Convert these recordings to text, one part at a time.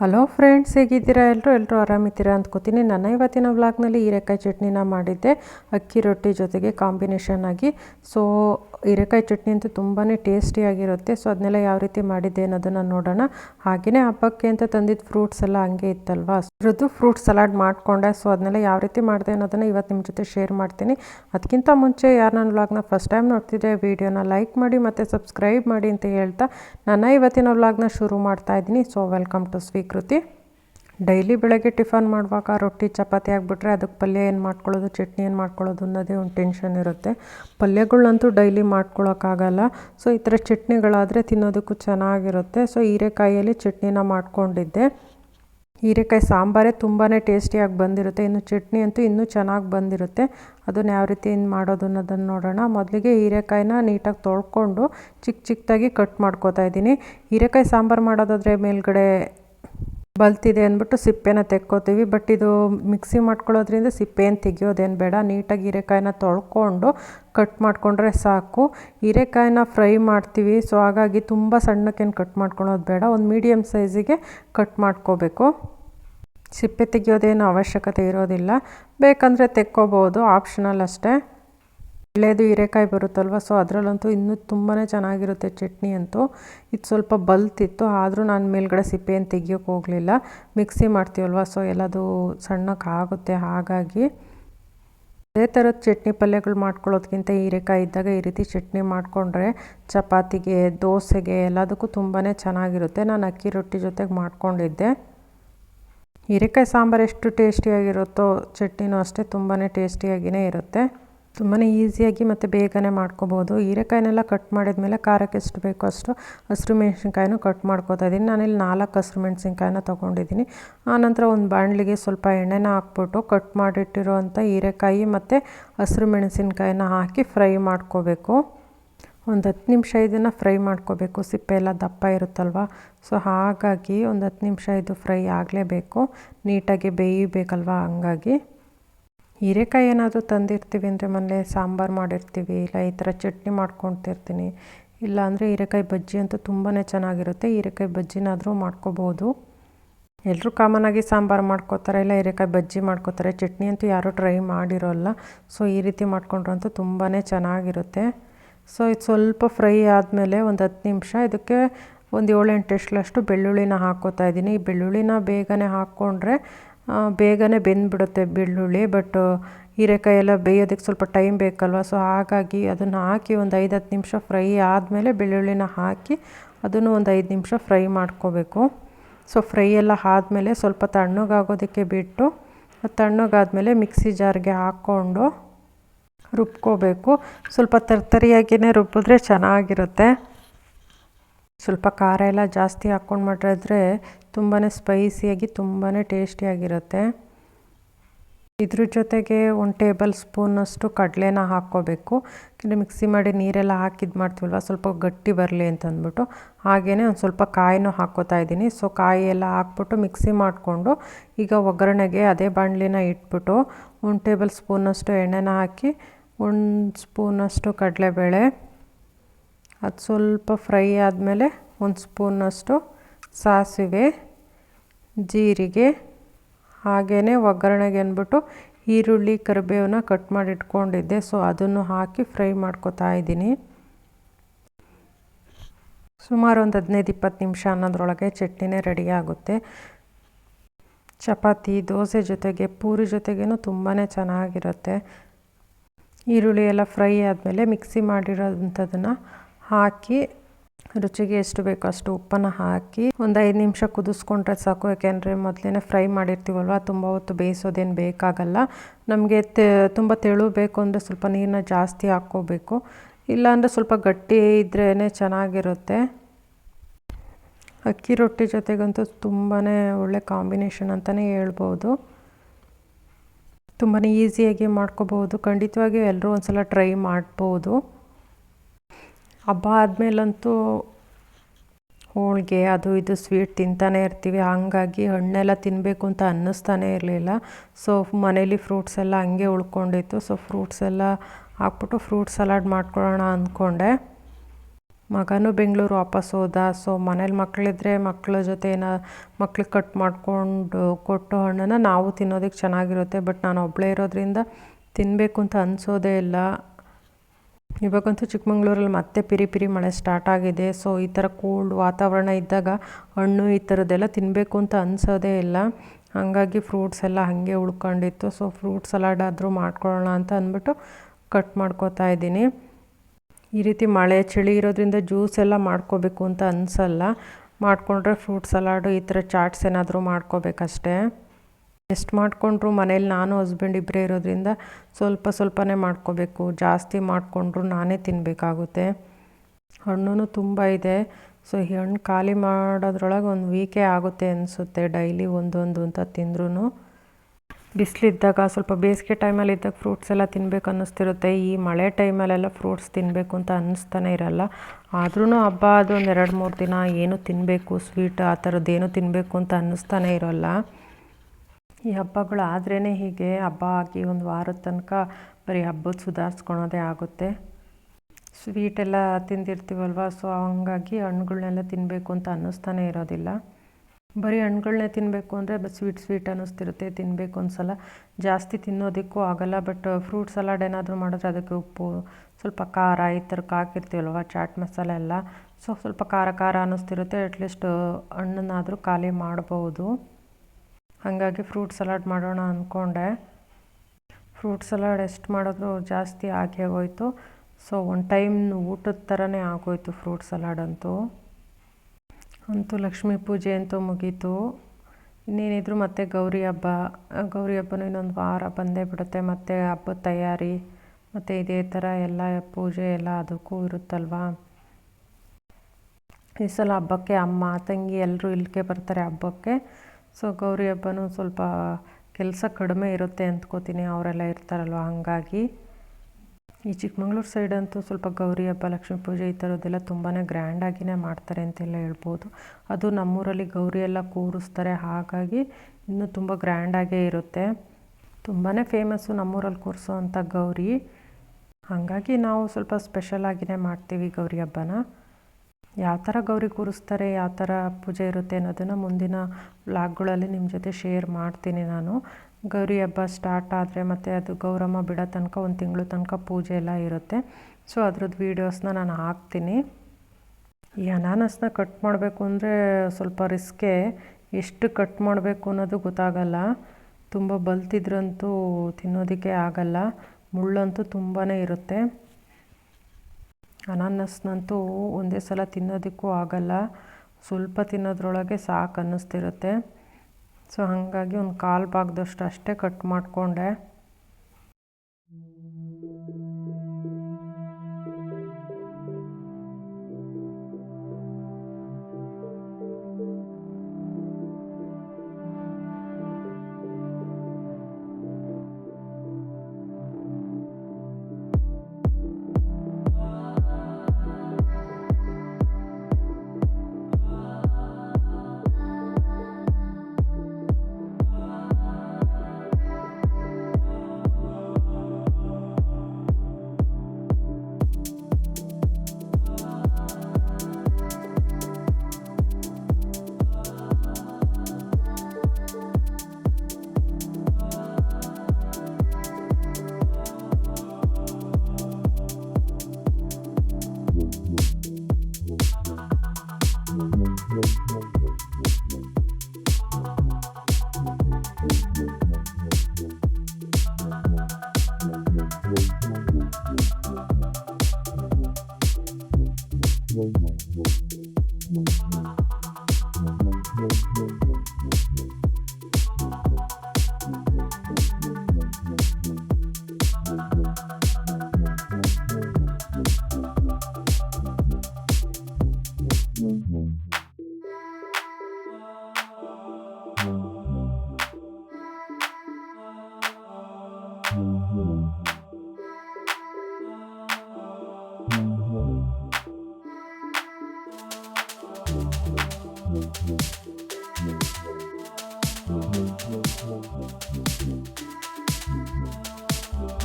Hello friends, ಹೇಗಿದ್ದೀರಾ? ಎಲ್ಲರೂ ಎಲ್ಲರೂ ಆರಾಮಿದ್ದೀರಾ ಅಂದ್ಕೋತೀನಿ ನನ್ನ ಇವತ್ತಿನ ವ್ಲಾಗ್ನಲ್ಲಿ ಹೀರೆಕಾಯಿ ಚಟ್ನಿನ ಮಾಡಿದ್ದೆ. ಅಕ್ಕಿ ರೊಟ್ಟಿ ಜೊತೆಗೆ ಕಾಂಬಿನೇಷನ್ ಆಗಿ. ಸೊ, ಹೀರೆಕಾಯಿ ಚಟ್ನಿ ಅಂತೂ ತುಂಬಾ ಟೇಸ್ಟಿಯಾಗಿರುತ್ತೆ ಸೊ ಅದನ್ನೆಲ್ಲ ಯಾವ ರೀತಿ ಮಾಡಿದ್ದೆ ಅನ್ನೋದನ್ನು ನೋಡೋಣ. ಹಾಗೆಯೇ ಹಬ್ಬಕ್ಕೆ ಅಂತ ತಂದಿದ್ದ ಫ್ರೂಟ್ಸ್ ಎಲ್ಲ ಹಂಗೆ ಇತ್ತಲ್ವಾ? ಅದ್ರದ್ದು ಫ್ರೂಟ್ ಸಲಾಡ್ ಮಾಡಿಕೊಂಡೆ. ಸೊ ಅದನ್ನೆಲ್ಲ ಯಾವ ರೀತಿ ಮಾಡಿದೆ ಅನ್ನೋದನ್ನು ಇವತ್ತು ನಿಮ್ಮ ಜೊತೆ ಶೇರ್ ಮಾಡ್ತೀನಿ. ಅದಕ್ಕಿಂತ ಮುಂಚೆ ಯಾರು ನನ್ನ ವ್ಲಾಗ್ನ ಫಸ್ಟ್ ಟೈಮ್ ನೋಡ್ತಿದ್ರೆ, ವಿಡಿಯೋನ ಲೈಕ್ ಮಾಡಿ ಮತ್ತು ಸಬ್ಸ್ಕ್ರೈಬ್ ಮಾಡಿ ಅಂತ ಹೇಳ್ತಾ, ನನ್ನ ಇವತ್ತಿನ ವ್ಲಾಗ್ನ ಶುರು ಮಾಡ್ತಾ ಇದ್ದೀನಿ. So, welcome to Swikruti daily ಬೆಳಗ್ಗೆ ಟಿಫನ್ ಮಾಡುವಾಗ ರೊಟ್ಟಿ, ಚಪಾತಿ ಆಗಿಬಿಟ್ರೆ ಅದಕ್ಕೆ ಪಲ್ಯ ಏನು ಮಾಡ್ಕೊಳ್ಳೋದು, ಚಟ್ನಿ ಏನು ಮಾಡ್ಕೊಳ್ಳೋದು ಅನ್ನೋದೇ ಒಂದು ಟೆನ್ಷನ್ ಇರುತ್ತೆ. ಪಲ್ಯಗಳನ್ನಂತೂ ಡೈಲಿ ಮಾಡ್ಕೊಳ್ಳೋಕ್ಕಾಗಲ್ಲ ಸೊ, ಈ ಥರ ಚಟ್ನಿಗಳಾದರೆ ತಿನ್ನೋದಕ್ಕೂ ಚೆನ್ನಾಗಿರುತ್ತೆ. ಸೊ, ಹೀರೆಕಾಯಿಯಲ್ಲಿ ಚಟ್ನಿನ ಮಾಡ್ಕೊಂಡಿದ್ದೆ. ಹೀರೆಕಾಯಿ ಸಾಂಬಾರೇ ತುಂಬಾ ಟೇಸ್ಟಿಯಾಗಿ ಬಂದಿರುತ್ತೆ. ಇನ್ನು ಚಟ್ನಿ ಅಂತೂ ಇನ್ನೂ ಚೆನ್ನಾಗಿ ಬಂದಿರುತ್ತೆ. ಅದನ್ನು ಯಾವ ರೀತಿ ಮಾಡೋದು ಅನ್ನೋದನ್ನು ನೋಡೋಣ. ಮೊದಲಿಗೆ ಹೀರೆಕಾಯಿನ ನೀಟಾಗಿ ತೊಳ್ಕೊಂಡು ಚಿಕ್ಕ ಚಿಕ್ಕದಾಗಿ ಕಟ್ ಮಾಡ್ಕೋತಾ ಇದ್ದೀನಿ. ಹೀರೆಕಾಯಿ ಸಾಂಬಾರು ಮಾಡೋದಾದರೆ ಮೇಲ್ಗಡೆ ಬಲ್ತಿದೆ ಅಂದ್ಬಿಟ್ಟು ಸಿಪ್ಪೆನ ತೆಕ್ಕೋತೀವಿ. ಬಟ್ ಇದು ಮಿಕ್ಸಿ ಮಾಡ್ಕೊಳ್ಳೋದ್ರಿಂದ ಸಿಪ್ಪೆಯನ್ನು ತೆಗಿಯೋದೇನು ಬೇಡ. ನೀಟಾಗಿ ಹೀರೆಕಾಯಿನ ತೊಳ್ಕೊಂಡು ಕಟ್ ಮಾಡಿಕೊಂಡ್ರೆ ಸಾಕು. ಹೀರೆಕಾಯಿನ ಫ್ರೈ ಮಾಡ್ತೀವಿ. ಸೊ ಹಾಗಾಗಿ ತುಂಬ ಸಣ್ಣಕ್ಕೇನು ಕಟ್ ಮಾಡ್ಕೊಳ್ಳೋದು ಬೇಡ. ಒಂದು ಮೀಡಿಯಮ್ ಸೈಜಿಗೆ ಕಟ್ ಮಾಡ್ಕೋಬೇಕು. ಸಿಪ್ಪೆ ತೆಗಿಯೋದೇನು ಅವಶ್ಯಕತೆ ಇರೋದಿಲ್ಲ. ಬೇಕಂದರೆ ತೆಕ್ಕೋಬೋದು. ಆಪ್ಷನಲ್ ಅಷ್ಟೇ. ಒಳ್ಳೆಯದು ಹೀರೆಕಾಯಿ ಬರುತ್ತಲ್ವ? ಸೊ ಅದರಲ್ಲಂತೂ ಇನ್ನೂ ತುಂಬಾ ಚೆನ್ನಾಗಿರುತ್ತೆ ಚಟ್ನಿ ಅಂತೂ. ಇದು ಸ್ವಲ್ಪ ಬಲ್ತಿತ್ತು, ಆದರೂ ನಾನು ಮೇಲ್ಗಡೆ ಸಿಪ್ಪೆಯನ್ನು ತೆಗಿಯೋಕೆ ಹೋಗಲಿಲ್ಲ. ಮಿಕ್ಸಿ ಮಾಡ್ತೀವಲ್ವ? ಸೊ ಎಲ್ಲದು ಸಣ್ಣಕ್ಕೆ ಆಗುತ್ತೆ, ಹಾಗಾಗಿ. ಅದೇ ಥರದ ಚಟ್ನಿ ಪಲ್ಯಗಳು ಮಾಡ್ಕೊಳ್ಳೋದ್ಕಿಂತ ಹೀರೆಕಾಯಿ ಇದ್ದಾಗ ಈ ರೀತಿ ಚಟ್ನಿ ಮಾಡಿಕೊಂಡ್ರೆ ಚಪಾತಿಗೆ, ದೋಸೆಗೆ ಎಲ್ಲದಕ್ಕೂ ತುಂಬಾ ಚೆನ್ನಾಗಿರುತ್ತೆ. ನಾನು ಅಕ್ಕಿ ರೊಟ್ಟಿ ಜೊತೆಗೆ ಮಾಡ್ಕೊಂಡಿದ್ದೆ. ಹೀರೆಕಾಯಿ ಸಾಂಬಾರು ಎಷ್ಟು ಟೇಸ್ಟಿಯಾಗಿರುತ್ತೋ, ಚಟ್ನಿನೂ ಅಷ್ಟೇ ತುಂಬಾ ಟೇಸ್ಟಿಯಾಗಿಯೇ ಇರುತ್ತೆ. ತುಂಬಾ ಈಸಿಯಾಗಿ ಮತ್ತು ಬೇಗನೆ ಮಾಡ್ಕೋಬೋದು. ಹೀರೆಕಾಯಿನೆಲ್ಲ ಕಟ್ ಮಾಡಿದ್ಮೇಲೆ ಖಾರಕ್ಕೆ ಎಷ್ಟು ಬೇಕೋ ಅಷ್ಟು ಹಸಿರು ಮೆಣಸಿನ್ಕಾಯಿನೂ ಕಟ್ ಮಾಡ್ಕೋತಾ ಇದ್ದೀನಿ ನಾನಿಲ್ಲಿ ನಾಲ್ಕು ಹಸಿರು ಮೆಣಸಿನ್ಕಾಯಿನ ತೊಗೊಂಡಿದ್ದೀನಿ. ಆನಂತರ ಒಂದು ಬಾಣಲಿಗೆ ಸ್ವಲ್ಪ ಎಣ್ಣೆನ ಹಾಕ್ಬಿಟ್ಟು ಕಟ್ ಮಾಡಿಟ್ಟಿರೋವಂಥ ಹೀರೆಕಾಯಿ ಮತ್ತು ಹಸಿರು ಮೆಣಸಿನ್ಕಾಯಿನ ಹಾಕಿ ಫ್ರೈ ಮಾಡ್ಕೋಬೇಕು. ಒಂದು ಹತ್ತು ನಿಮಿಷ ಇದನ್ನು ಫ್ರೈ ಮಾಡ್ಕೋಬೇಕು. ಸಿಪ್ಪೆ ಎಲ್ಲ ದಪ್ಪ ಇರುತ್ತಲ್ವ? ಸೊ ಹಾಗಾಗಿ ಒಂದು ಹತ್ತು ನಿಮಿಷ ಇದು ಫ್ರೈ ಆಗಲೇಬೇಕು. ನೀಟಾಗಿ ಬೇಯಬೇಕಲ್ವ? ಹಂಗಾಗಿ. ಹೀರೆಕಾಯಿ ಏನಾದರೂ ತಂದಿರ್ತೀವಿ ಅಂದರೆ ಮೊನ್ನೆ ಸಾಂಬಾರು ಮಾಡಿರ್ತೀವಿ, ಇಲ್ಲ ಈ ಥರ ಚಟ್ನಿ ಮಾಡ್ಕೊತಿರ್ತೀನಿ. ಇಲ್ಲ ಅಂದರೆ ಹೀರೆಕಾಯಿ ಬಜ್ಜಿ ಅಂತೂ ತುಂಬಾ ಚೆನ್ನಾಗಿರುತ್ತೆ. ಹೀರೆಕಾಯಿ ಬಜ್ಜಿನಾದರೂ ಮಾಡ್ಕೋಬೋದು. ಎಲ್ಲರೂ ಕಾಮನಾಗಿ ಸಾಂಬಾರು ಮಾಡ್ಕೋತಾರೆ, ಇಲ್ಲ ಹೀರೆಕಾಯಿ ಬಜ್ಜಿ ಮಾಡ್ಕೋತಾರೆ. ಚಟ್ನಿ ಅಂತೂ ಯಾರೂ ಟ್ರೈ ಮಾಡಿರೋಲ್ಲ. ಸೊ ಈ ರೀತಿ ಮಾಡ್ಕೊಂಡ್ರಂತೂ ತುಂಬಾ ಚೆನ್ನಾಗಿರುತ್ತೆ. ಸೊ ಇದು ಸ್ವಲ್ಪ ಫ್ರೈ ಆದಮೇಲೆ ಒಂದು ಹತ್ತು ನಿಮಿಷ ಇದಕ್ಕೆ ಒಂದು ಏಳೆಂಟು ಎಷ್ಟಲಷ್ಟು ಬೆಳ್ಳುಳ್ಳಿನ ಹಾಕೋತಾ ಇದ್ದೀನಿ. ಈ ಬೆಳ್ಳುಳ್ಳಿನ ಬೇಗನೆ ಹಾಕ್ಕೊಂಡ್ರೆ ಬೇಗನೆ ಬೆಂದ್ಬಿಡುತ್ತೆ ಬೆಳ್ಳುಳ್ಳಿ ಬಟ್ ಹೀರೆಕಾಯಿ ಎಲ್ಲ ಬೇಯೋದಕ್ಕೆ ಸ್ವಲ್ಪ ಟೈಮ್ ಬೇಕಲ್ವ? ಸೊ ಹಾಗಾಗಿ ಅದನ್ನು ಹಾಕಿ ಒಂದು ಐದು ಹತ್ತು ನಿಮಿಷ ಫ್ರೈ ಆದಮೇಲೆ ಬೆಳ್ಳುಳ್ಳಿನ ಹಾಕಿ ಅದನ್ನು ಒಂದು ಐದು ನಿಮಿಷ ಫ್ರೈ ಮಾಡ್ಕೋಬೇಕು. ಸೊ ಫ್ರೈ ಎಲ್ಲ ಆದಮೇಲೆ ಸ್ವಲ್ಪ ತಣ್ಣಗಾಗೋದಕ್ಕೆ ಬಿಟ್ಟು ತಣ್ಣಗಾದಮೇಲೆ ಮಿಕ್ಸಿ ಜಾರ್ಗೆ ಹಾಕ್ಕೊಂಡು ರುಬ್ಕೋಬೇಕು. ಸ್ವಲ್ಪ ತರ್ತರಿಯಾಗಿಯೇ ರುಬ್ಬಿದ್ರೆ ಚೆನ್ನಾಗಿರುತ್ತೆ. ಸ್ವಲ್ಪ ಖಾರ ಎಲ್ಲ ಜಾಸ್ತಿ ಹಾಕ್ಕೊಂಡು ಮಾಡಿದ್ರೆ ತುಂಬಾ ಸ್ಪೈಸಿಯಾಗಿ ತುಂಬಾ ಟೇಸ್ಟಿಯಾಗಿರುತ್ತೆ. ಇದ್ರ ಜೊತೆಗೆ ಒಂದು ಟೇಬಲ್ ಸ್ಪೂನಷ್ಟು ಕಡಲೆನ ಹಾಕ್ಕೋಬೇಕು. ಮಿಕ್ಸಿ ಮಾಡಿ ನೀರೆಲ್ಲ ಹಾಕಿದ್ದು ಮಾಡ್ತೀವಲ್ವ, ಸ್ವಲ್ಪ ಗಟ್ಟಿ ಬರಲಿ ಅಂತಂದ್ಬಿಟ್ಟು ಹಾಗೆಯೇ ಒಂದು ಸ್ವಲ್ಪ ಕಾಯಿನೂ ಹಾಕ್ಕೋತಾ ಇದ್ದೀನಿ. ಸೊ ಕಾಯಿ ಎಲ್ಲ ಹಾಕ್ಬಿಟ್ಟು ಮಿಕ್ಸಿ ಮಾಡಿಕೊಂಡು ಈಗ ಒಗ್ಗರಣೆಗೆ ಅದೇ ಬಾಣಲಿನ ಇಟ್ಬಿಟ್ಟು ಒಂದು ಟೇಬಲ್ ಸ್ಪೂನಷ್ಟು ಎಣ್ಣೆನ ಹಾಕಿ ಒಂದು ಸ್ಪೂನಷ್ಟು ಕಡಲೆಬೇಳೆ ಅದು ಸ್ವಲ್ಪ ಫ್ರೈ ಆದಮೇಲೆ ಒಂದು ಸ್ಪೂನಷ್ಟು ಸಾಸಿವೆ, ಜೀರಿಗೆ ಹಾಗೇ ಒಗ್ಗರಣೆಗೆ ಅಂದ್ಬಿಟ್ಟು ಈರುಳ್ಳಿ, ಕರಿಬೇವನ್ನ ಕಟ್ ಮಾಡಿ ಇಟ್ಕೊಂಡಿದ್ದೆ. ಸೊ ಅದನ್ನು ಹಾಕಿ ಫ್ರೈ ಮಾಡ್ಕೊತಾ ಇದ್ದೀನಿ. ಸುಮಾರು ಒಂದು ಹದಿನೈದು ಇಪ್ಪತ್ತು ನಿಮಿಷ ಅನ್ನೋದ್ರೊಳಗೆ ಚಟ್ನಿನೇ ರೆಡಿ ಆಗುತ್ತೆ. ಚಪಾತಿ, ದೋಸೆ ಜೊತೆಗೆ, ಪೂರಿ ಜೊತೆಗೇನು ತುಂಬಾ ಚೆನ್ನಾಗಿರುತ್ತೆ. ಈರುಳ್ಳಿ ಎಲ್ಲ ಫ್ರೈ ಆದಮೇಲೆ ಮಿಕ್ಸಿ ಮಾಡಿರೋಂಥದ್ದನ್ನು ಹಾಕಿ, ರುಚಿಗೆ ಎಷ್ಟು ಬೇಕೋ ಅಷ್ಟು ಉಪ್ಪನ್ನು ಹಾಕಿ, ಒಂದು ಐದು ನಿಮಿಷ ಕುದಿಸ್ಕೊಂಡ್ರೆ ಸಾಕು. ಯಾಕೆಂದರೆ ಮೊದಲೇ ಫ್ರೈ ಮಾಡಿರ್ತೀವಲ್ವ, ತುಂಬ ಹೊತ್ತು ಬೇಯಿಸೋದೇನು ಬೇಕಾಗಲ್ಲ. ನಮಗೆ ತುಂಬ ತೆಳು ಬೇಕು ಅಂದರೆ ಸ್ವಲ್ಪ ನೀರನ್ನ ಜಾಸ್ತಿ ಹಾಕ್ಕೋಬೇಕು. ಇಲ್ಲಾಂದರೆ ಸ್ವಲ್ಪ ಗಟ್ಟಿ ಇದ್ರೇ ಚೆನ್ನಾಗಿರುತ್ತೆ. ಅಕ್ಕಿ ರೊಟ್ಟಿ ಜೊತೆಗಂತೂ ತುಂಬಾ ಒಳ್ಳೆ ಕಾಂಬಿನೇಷನ್ ಅಂತಲೇ ಹೇಳ್ಬೋದು. ತುಂಬಾ ಈಸಿಯಾಗಿ ಮಾಡ್ಕೋಬೋದು ಖಂಡಿತವಾಗಿಯೂ ಎಲ್ಲರೂ ಒಂದು ಸಲ ಟ್ರೈ ಮಾಡ್ಬೋದು. ಹಬ್ಬ ಆದಮೇಲಂತೂ ಹೋಳಿಗೆ, ಅದು ಇದು ಸ್ವೀಟ್ ತಿಂತಾನೆ ಇರ್ತೀವಿ. ಹಾಗಾಗಿ ಹಣ್ಣೆಲ್ಲ ತಿನ್ನಬೇಕು ಅಂತ ಅನ್ನಿಸ್ತಾನೆ ಇರಲಿಲ್ಲ. ಸೊ ಮನೇಲಿ ಫ್ರೂಟ್ಸ್ ಎಲ್ಲ ಹಂಗೆ ಉಳ್ಕೊಂಡಿತ್ತು. ಸೊ ಫ್ರೂಟ್ಸ್ ಎಲ್ಲ ಹಾಕ್ಬಿಟ್ಟು ಫ್ರೂಟ್ ಸಲಾಡ್ ಮಾಡ್ಕೊಳ್ಳೋಣ ಅಂದ್ಕೊಂಡೆ. ಮಗನೂ ಬೆಂಗಳೂರು ವಾಪಸ್ ಹೋದ. ಸೊ ಮನೇಲಿ ಮಕ್ಕಳಿದ್ರೆ ಮಕ್ಕಳ ಜೊತೆ ಏನೋ, ಮಕ್ಳಿಗೆ ಕಟ್ ಮಾಡಿಕೊಂಡು ಕೊಟ್ಟು ಹಣ್ಣನ್ನು ನಾವು ತಿನ್ನೋದಕ್ಕೆ ಚೆನ್ನಾಗಿರುತ್ತೆ. ಬಟ್ ನಾನು ಒಬ್ಬಳೇ ಇರೋದ್ರಿಂದ ತಿನ್ನಬೇಕು ಅಂತ ಅನಿಸೋದೇ ಇಲ್ಲ. ಇವಾಗಂತೂ ಚಿಕ್ಕಮಂಗ್ಳೂರಲ್ಲಿ ಮತ್ತೆ ಪಿರಿ ಪಿರಿ ಮಳೆ ಸ್ಟಾರ್ಟ್ ಆಗಿದೆ. ಸೊ ಈ ಥರ ಕೋಲ್ಡ್ ವಾತಾವರಣ ಇದ್ದಾಗ ಹಣ್ಣು ಈ ಥರದ್ದೆಲ್ಲ ತಿನ್ನಬೇಕು ಅಂತ ಅನಿಸೋದೇ ಇಲ್ಲ. ಹಾಗಾಗಿ ಫ್ರೂಟ್ಸ್ ಎಲ್ಲ ಹಾಗೆ ಉಳ್ಕೊಂಡಿತ್ತು. ಸೊ ಫ್ರೂಟ್ ಸಲಾಡ್ ಆದರೂ ಮಾಡ್ಕೊಳ್ಳೋಣ ಅಂತ ಅಂದ್ಬಿಟ್ಟು ಕಟ್ ಮಾಡ್ಕೋತಾ ಇದ್ದೀನಿ. ಈ ರೀತಿ ಮಳೆ ಚಳಿ ಇರೋದ್ರಿಂದ ಜ್ಯೂಸ್ ಎಲ್ಲ ಮಾಡ್ಕೋಬೇಕು ಅಂತ ಅನಿಸಲ್ಲ. ಮಾಡಿಕೊಂಡ್ರೆ ಫ್ರೂಟ್ ಸಲಾಡು ಈ ಥರ ಚಾಟ್ಸ್ ಏನಾದರೂ ಮಾಡ್ಕೋಬೇಕಷ್ಟೇ. ಎಷ್ಟು ಮಾಡಿಕೊಂಡ್ರು, ಮನೇಲಿ ನಾನು ಹಸ್ಬೆಂಡ್ ಇಬ್ಬರೇ ಇರೋದ್ರಿಂದ ಸ್ವಲ್ಪ ಸ್ವಲ್ಪನೇ ಮಾಡ್ಕೋಬೇಕು. ಜಾಸ್ತಿ ಮಾಡಿಕೊಂಡ್ರು ನಾನೇ ತಿನ್ನಬೇಕಾಗುತ್ತೆ ಹಣ್ಣು ತುಂಬ ಇದೆ. ಸೊ ಈ ಹಣ್ಣು ಖಾಲಿ ಮಾಡೋದ್ರೊಳಗೆ ಒಂದು ವೀಕೇ ಆಗುತ್ತೆ ಅನಿಸುತ್ತೆ ಡೈಲಿ ಒಂದೊಂದು ಅಂತ ತಿಂದ್ರೂ ಬಿಸಿಲಿದ್ದಾಗ, ಸ್ವಲ್ಪ ಬೇಸಿಗೆ ಟೈಮಲ್ಲಿ ಇದ್ದಾಗ ಫ್ರೂಟ್ಸ್ ಎಲ್ಲ ತಿನ್ಬೇಕು ಅನ್ನಿಸ್ತಿರುತ್ತೆ. ಈ ಮಳೆ ಟೈಮಲ್ಲೆಲ್ಲ ಫ್ರೂಟ್ಸ್ ತಿನ್ನಬೇಕು ಅಂತ ಅನ್ನಿಸ್ತಾನೆ ಇರಲ್ಲ. ಆದ್ರೂ ಹಬ್ಬ ಅದು ಒಂದು ಎರಡು ಮೂರು ದಿನ ಏನು ತಿನ್ನಬೇಕು ಸ್ವೀಟ್ ಆ ಥರದ್ದು ತಿನ್ನಬೇಕು ಅಂತ ಅನ್ನಿಸ್ತಾನೆ ಇರೋಲ್ಲ. ಈ ಹಬ್ಬಗಳು ಆದ್ರೇ ಹೀಗೆ ಹಬ್ಬ ಆಗಿ ಒಂದು ವಾರದ ತನಕ ಬರೀ ಹಬ್ಬದ ಸುಧಾರಿಸ್ಕೊಳೋದೇ ಆಗುತ್ತೆ. ಸ್ವೀಟ್ ಎಲ್ಲ ತಿಂದಿರ್ತೀವಲ್ವ? ಸೊ ಹಂಗಾಗಿ ಹಣ್ಣುಗಳನ್ನೆಲ್ಲ ತಿನ್ನಬೇಕು ಅಂತ ಅನ್ನಿಸ್ತಾನೆ ಇರೋದಿಲ್ಲ. ಬರೀ ಹಣ್ಣುಗಳನ್ನೇ ತಿನ್ನಬೇಕು ಅಂದರೆ ಸ್ವೀಟ್ ಸ್ವೀಟ್ ಅನ್ನಿಸ್ತಿರುತ್ತೆ ತಿನ್ನಬೇಕು ಅನ್ಸಲ್ಲ ಜಾಸ್ತಿ ತಿನ್ನೋದಕ್ಕೂ ಆಗೋಲ್ಲ ಬಟ್ ಫ್ರೂಟ್ ಸಲಾಡ್ ಏನಾದರೂ ಮಾಡಿದ್ರೆ ಅದಕ್ಕೆ ಉಪ್ಪು, ಸ್ವಲ್ಪ ಖಾರ ಈ ಥರಕ್ಕೆ ಹಾಕಿರ್ತೀವಲ್ವ, ಚಾಟ್ ಮಸಾಲೆ ಎಲ್ಲ. ಸೊ ಸ್ವಲ್ಪ ಖಾರ ಖಾರ ಅನ್ನಿಸ್ತಿರುತ್ತೆ ಅಟ್ಲೀಸ್ಟ್ ಹಣ್ಣನ್ನಾದರೂ ಖಾಲಿ ಮಾಡ್ಬೋದು. ಹಾಗಾಗಿ ಫ್ರೂಟ್ ಸಲಾಡ್ ಮಾಡೋಣ ಅಂದ್ಕೊಂಡೆ ಫ್ರೂಟ್ ಸಲಾಡ್ ಎಷ್ಟು ಮಾಡಿದ್ರು ಜಾಸ್ತಿ ಆಗೇ ಹೋಯ್ತು ಸೊ ಒನ್ ಟೈಮ್ ಊಟದ ಥರನೇ ಆಗೋಯ್ತು ಫ್ರೂಟ್ ಸಲಾಡ್ ಅಂತೂ. ಅಂತೂ ಲಕ್ಷ್ಮೀ ಪೂಜೆ ಅಂತೂ ಮುಗೀತು. ಇನ್ನೇನಿದ್ರು ಮತ್ತೆ ಗೌರಿ ಹಬ್ಬ. ಗೌರಿ ಹಬ್ಬನೂ ಇನ್ನೊಂದು ವಾರ ಬಂದೇ ಬಿಡುತ್ತೆ. ಮತ್ತು ಹಬ್ಬದ ತಯಾರಿ, ಮತ್ತು ಇದೇ ಥರ ಎಲ್ಲ ಪೂಜೆ ಎಲ್ಲ ಅದಕ್ಕೂ ಇರುತ್ತಲ್ವಾ? ಈ ಸಲ ಹಬ್ಬಕ್ಕೆ ಅಮ್ಮ, ತಂಗಿ ಎಲ್ಲರೂ ಇಲ್ಲಿಗೆ ಬರ್ತಾರೆ ಹಬ್ಬಕ್ಕೆ. ಸೊ ಗೌರಿ ಹಬ್ಬನೂ ಸ್ವಲ್ಪ ಕೆಲಸ ಕಡಿಮೆ ಇರುತ್ತೆ ಅಂದ್ಕೋತೀನಿ, ಅವರೆಲ್ಲ ಇರ್ತಾರಲ್ವ, ಹಾಗಾಗಿ. ಈ ಚಿಕ್ಕಮಂಗ್ಳೂರು ಸೈಡ್ ಅಂತೂ ಸ್ವಲ್ಪ ಗೌರಿ ಹಬ್ಬ, ಲಕ್ಷ್ಮೀ ಪೂಜೆ ಈ ಥರದ್ದೆಲ್ಲ ತುಂಬಾ ಗ್ರ್ಯಾಂಡಾಗಿಯೇ ಮಾಡ್ತಾರೆ ಅಂತೆಲ್ಲ ಹೇಳ್ಬೋದು. ಅದು ನಮ್ಮೂರಲ್ಲಿ ಗೌರಿ ಎಲ್ಲ ಕೂರಿಸ್ತಾರೆ, ಹಾಗಾಗಿ ಇನ್ನೂ ತುಂಬ ಗ್ರ್ಯಾಂಡಾಗೇ ಇರುತ್ತೆ. ತುಂಬಾ ಫೇಮಸ್ಸು ನಮ್ಮೂರಲ್ಲಿ ಕೂರಿಸೋ ಅಂಥ ಗೌರಿ. ಹಾಗಾಗಿ ನಾವು ಸ್ವಲ್ಪ ಸ್ಪೆಷಲಾಗಿಯೇ ಮಾಡ್ತೀವಿ ಗೌರಿ ಹಬ್ಬನ. ಯಾವ ಥರ ಗೌರಿ ಕೂರಿಸ್ತಾರೆ, ಯಾವ ಥರ ಪೂಜೆ ಇರುತ್ತೆ ಅನ್ನೋದನ್ನು ಮುಂದಿನ ವ್ಲಾಗ್ಗಳಲ್ಲಿ ನಿಮ್ಮ ಜೊತೆ ಶೇರ್ ಮಾಡ್ತೀನಿ ನಾನು. ಗೌರಿ ಹಬ್ಬ ಸ್ಟಾರ್ಟ್ ಆದರೆ ಮತ್ತು ಅದು ಗೌರಮ್ಮ ಬಿಡೋ ತನಕ ಒಂದು ತಿಂಗಳು ತನಕ ಪೂಜೆ ಎಲ್ಲ ಇರುತ್ತೆ. ಸೊ ಅದ್ರದ್ದು ವೀಡಿಯೋಸ್ನ ನಾನು ಹಾಕ್ತೀನಿ. ಈ ಅನಾನಸ್ನ ಕಟ್ ಮಾಡಬೇಕು ಅಂದರೆ ಸ್ವಲ್ಪ ರಿಸ್ಕೆ ಎಷ್ಟು ಕಟ್ ಮಾಡಬೇಕು ಅನ್ನೋದು ಗೊತ್ತಾಗಲ್ಲ. ತುಂಬ ಬಲ್ತಿದ್ರಂತೂ ತಿನ್ನೋದಕ್ಕೆ ಆಗಲ್ಲ. ಮುಳ್ಳಂತೂ ತುಂಬಾ ಇರುತ್ತೆ. ಅನಾನಸ್ನಂತೂ ಒಂದೇ ಸಲ ತಿನ್ನೋದಕ್ಕೂ ಆಗಲ್ಲ. ಸ್ವಲ್ಪ ತಿನ್ನೋದ್ರೊಳಗೆ ಸಾಕು ಅನ್ನಿಸ್ತಿರುತ್ತೆ. ಸೊ ಹಾಗಾಗಿ ಒಂದು ಕಾಲು ಭಾಗದಷ್ಟು ಅಷ್ಟೇ ಕಟ್ ಮಾಡಿಕೊಂಡೆ. Bye.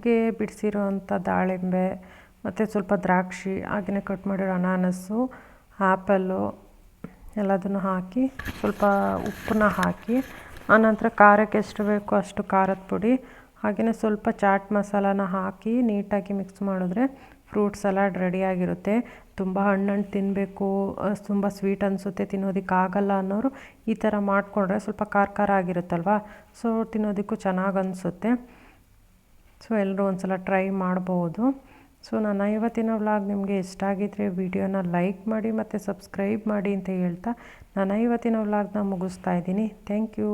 ಒಂದು ಬಿಡಿಸಿರುವಂಥ ದಾಳಿಂಬೆ, ಮತ್ತು ಸ್ವಲ್ಪ ದ್ರಾಕ್ಷಿ ಹಾಗೆಯೇ ಕಟ್ ಮಾಡಿರೋ ಅನಾನಸ್ಸು ಆ್ಯಪಲ್ಲು ಎಲ್ಲದನ್ನು ಹಾಕಿ ಸ್ವಲ್ಪ ಉಪ್ಪನ್ನ ಹಾಕಿ, ಆನಂತರ ಖಾರಕ್ಕೆ ಎಷ್ಟು ಬೇಕೋ ಅಷ್ಟು ಖಾರದ ಪುಡಿ ಹಾಗೆಯೇ ಸ್ವಲ್ಪ ಚಾಟ್ ಮಸಾಲಾನ ಹಾಕಿ ನೀಟಾಗಿ ಮಿಕ್ಸ್ ಮಾಡಿದ್ರೆ ಫ್ರೂಟ್ ಸಲಾಡ್ ರೆಡಿಯಾಗಿರುತ್ತೆ ತುಂಬ ಹಣ್ಣು ತಿನ್ನಬೇಕು ತುಂಬ ಸ್ವೀಟ್ ಅನಿಸುತ್ತೆ ತಿನ್ನೋದಕ್ಕಾಗಲ್ಲ ಅನ್ನೋರು ಈ ಥರ ಮಾಡಿಕೊಂಡ್ರೆ ಸ್ವಲ್ಪ ಖಾರ ಖಾರ ಆಗಿರುತ್ತಲ್ವ? ಸೊ ತಿನ್ನೋದಕ್ಕೂ ಚೆನ್ನಾಗಿ ಅನಿಸುತ್ತೆ. ಸೊ ಎಲ್ಲರೂ ಒಂದು ಸಲ ಟ್ರೈ ಮಾಡ್ಬೋದು. ಸೊ ನನ್ನ ಇವತ್ತಿನ ವ್ಲಾಗ್ ನಿಮಗೆ ಇಷ್ಟ ಆಗಿದ್ದರೆ ವಿಡಿಯೋನ ಲೈಕ್ ಮಾಡಿ ಮತ್ತು ಸಬ್ಸ್ಕ್ರೈಬ್ ಮಾಡಿ ಅಂತ ಹೇಳ್ತಾ ನನ್ನ ಇವತ್ತಿನ ವ್ಲಾಗ್ನ ಮುಗಿಸ್ತಾ ಇದ್ದೀನಿ. Thank you.